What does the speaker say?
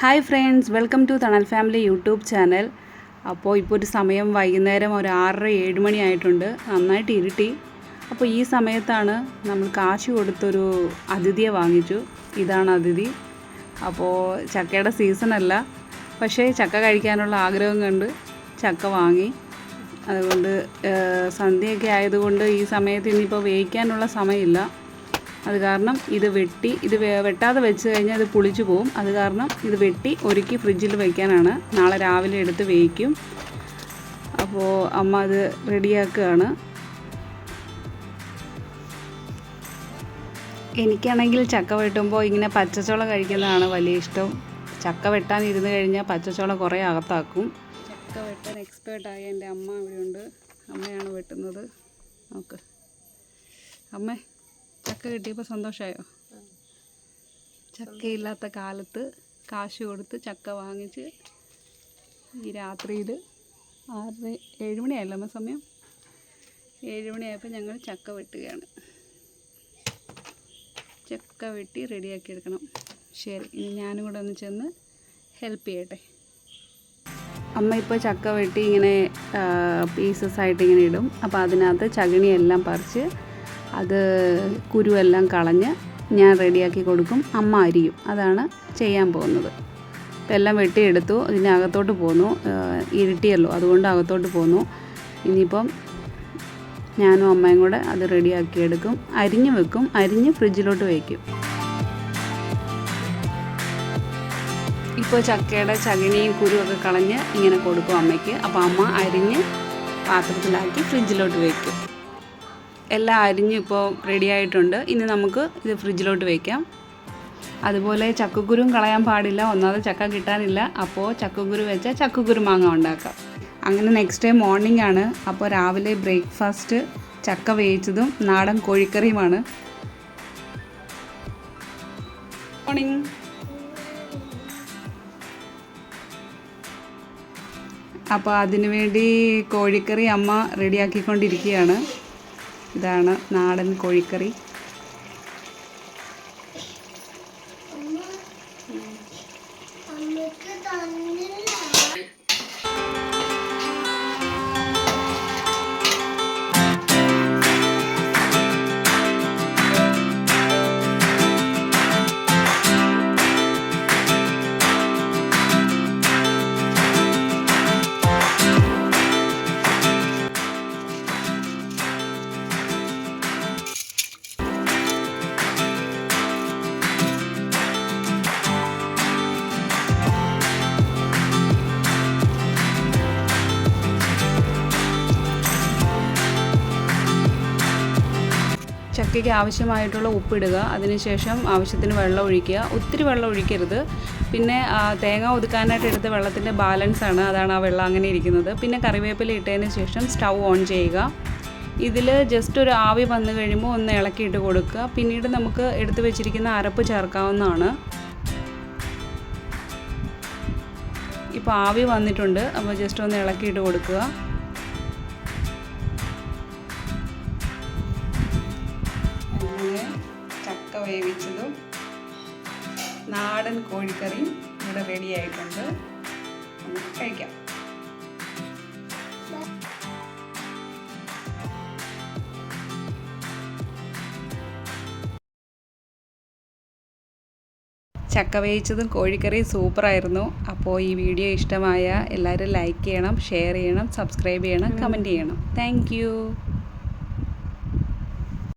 Hi friends welcome to Thanal family YouTube channel അപ്പോൾ ഇപ്പോൾ ഒരു സമയം വൈകുന്നേരം ഒരു ആറര ഏഴ് മണി ആയിട്ടുണ്ട്. നന്നായിട്ട് ഇരുട്ടി. അപ്പോൾ ഈ സമയത്താണ് നമ്മൾ കാശ് കൊടുത്തൊരു അതിഥിയെ വാങ്ങിച്ചു. ഇതാണ് അതിഥി. അപ്പോൾ ചക്കയുടെ സീസണല്ല പക്ഷേ ചക്ക കഴിക്കാനുള്ള ആഗ്രഹം കണ്ട് ചക്ക വാങ്ങി. അതുകൊണ്ട് സന്ധ്യയൊക്കെ ആയതുകൊണ്ട് ഈ സമയത്ത് ഇനിയിപ്പോൾ വേവിക്കാനുള്ള സമയമില്ല. അത് കാരണം ഇത് വെട്ടി ഇത് വെട്ടാതെ വെച്ച് കഴിഞ്ഞാൽ ഇത് പുളിച്ചു പോകും അത് കാരണം ഇത് വെട്ടി ഒരുക്കി ഫ്രിഡ്ജിൽ വയ്ക്കാനാണ് നാളെ രാവിലെ എടുത്ത് വേവിക്കും. അപ്പോൾ അമ്മ അത് റെഡിയാക്കുകയാണ്. എനിക്കാണെങ്കിൽ ചക്ക വെട്ടുമ്പോൾ ഇങ്ങനെ പച്ചച്ചോള കഴിക്കുന്നതാണ് വലിയ ഇഷ്ടം. ചക്ക വെട്ടാൻ ഇരുന്ന് കഴിഞ്ഞാൽ പച്ചച്ചോള കുറേ അകത്താക്കും. ചക്ക വെട്ടാൻ എക്സ്പേർട്ടായ എന്റെ അമ്മ ഇവിടെയുണ്ട് അമ്മയാണ് വെട്ടുന്നത്. നോക്ക്. അമ്മേ. ചക്ക കിട്ടിയപ്പോൾ സന്തോഷമായോ ചക്കയില്ലാത്ത കാലത്ത് കാശ് കൊടുത്ത് ചക്ക വാങ്ങിച്ച് ഈ രാത്രിയിൽ ആറ് ഏഴുമണിയായല്ലോ അമ്മ സമയം? ഏഴുമണിയായപ്പോൾ ഞങ്ങൾ ചക്ക വെട്ടുകയാണ്. ചക്ക വെട്ടി റെഡിയാക്കി എടുക്കണം. ശരി ഇനി ഞാനും കൂടെ ഒന്ന് ചെന്ന് ഹെൽപ്പ് ചെയ്യട്ടെ. അമ്മ ഇപ്പോൾ ചക്ക വെട്ടി ഇങ്ങനെ പീസസ് ആയിട്ട് ഇങ്ങനെ ഇടും. അപ്പോൾ അതിനകത്ത് ചകിണിയെല്ലാം പറിച്ച് അത് കുരുവെല്ലാം കളഞ്ഞ് ഞാൻ റെഡിയാക്കി കൊടുക്കും. അമ്മ അരിയും. അതാണ് ചെയ്യാൻ പോകുന്നത്. അപ്പം എല്ലാം വെട്ടിയെടുത്തു. ഇതിന്റെ അകത്തോട്ട് പോന്നു. ഇരുട്ടിയല്ലോ. അതുകൊണ്ട് അകത്തോട്ട് പോന്നു. ഇനിയിപ്പം ഞാനും അമ്മയും കൂടെ അത് റെഡിയാക്കി എടുക്കും അരിഞ്ഞ് വെക്കും. അരിഞ്ഞ് ഫ്രിഡ്ജിലോട്ട് വയ്ക്കും. ഇപ്പോൾ ചക്കയുടെ ചകിനിയും കുരുവൊക്കെ കളഞ്ഞ് ഇങ്ങനെ കൊടുക്കും അമ്മയ്ക്ക്. അപ്പോൾ അമ്മ അരിഞ്ഞ് പാത്രത്തിലാക്കി ഫ്രിഡ്ജിലോട്ട് വയ്ക്കും. എല്ലാം അരിഞ്ഞ് ഇപ്പോൾ റെഡി ആയിട്ടുണ്ട്. ഇനി നമുക്ക് ഇത് ഫ്രിഡ്ജിലോട്ട് വയ്ക്കാം അതുപോലെ ചക്കക്കുരും കളയാൻ പാടില്ല. ഒന്നാമത് ചക്ക കിട്ടാനില്ല. അപ്പോൾ ചക്കക്കുരു വെച്ചാൽ ചക്കക്കുരു മാങ്ങ ഉണ്ടാക്കാം. അങ്ങനെ നെക്സ്റ്റ് ഡേ മോർണിംഗ് ആണ്. അപ്പോൾ രാവിലെ ബ്രേക്ക്ഫാസ്റ്റ് ചക്ക വേവിച്ചതും നാടൻ കോഴിക്കറിയുമാണ്. മോർണിംഗ് അപ്പോൾ അതിനുവേണ്ടി കോഴിക്കറി അമ്മ റെഡിയാക്കിക്കൊണ്ടിരിക്കുകയാണ് ഇതാണ് നാടൻ കോഴിക്കറി. ചക്കയ്ക്ക് ആവശ്യമായിട്ടുള്ള ഉപ്പിടുക അതിനുശേഷം ആവശ്യത്തിന് വെള്ളം ഒഴിക്കുക. ഒത്തിരി വെള്ളം ഒഴിക്കരുത്. പിന്നെ തേങ്ങ ഒതുക്കാനായിട്ട് എടുത്ത വെള്ളത്തിന്റെ ബാലൻസ് ആണ്. അതാണ് ആ വെള്ളം അങ്ങനെ ഇരിക്കുന്നത്. പിന്നെ കറിവേപ്പില ഇട്ടതിന് ശേഷം സ്റ്റൗ ഓൺ ചെയ്യുക. ഇതിൽ ജസ്റ്റ് ഒരു ആവി വന്നു കഴിയുമ്പോൾ ഒന്ന് ഇളക്കിയിട്ട് കൊടുക്കുക. പിന്നീട് നമുക്ക് എടുത്തു വെച്ചിരിക്കുന്ന അരപ്പ് ചേർക്കാവുന്നതാണ്. ഇപ്പോൾ ആവി വന്നിട്ടുണ്ട്. അപ്പോൾ ജസ്റ്റ് ഒന്ന് ഇളക്കിയിട്ട് കൊടുക്കുക. അങ്ങനെ ചക്ക വേവിച്ചതും നാടൻ കോഴിക്കറിയും ഇവിടെ റെഡി ആയിട്ടുണ്ട്. നമുക്ക് കഴിക്കാം. ചക്ക വേവിച്ചതും കോഴിക്കറിയും സൂപ്പറായിരുന്നു അപ്പോൾ ഈ വീഡിയോ ഇഷ്ടമായ എല്ലാവരും ലൈക്ക് ചെയ്യണം ഷെയർ ചെയ്യണം സബ്സ്ക്രൈബ് ചെയ്യണം കമന്റ് ചെയ്യണം. താങ്ക്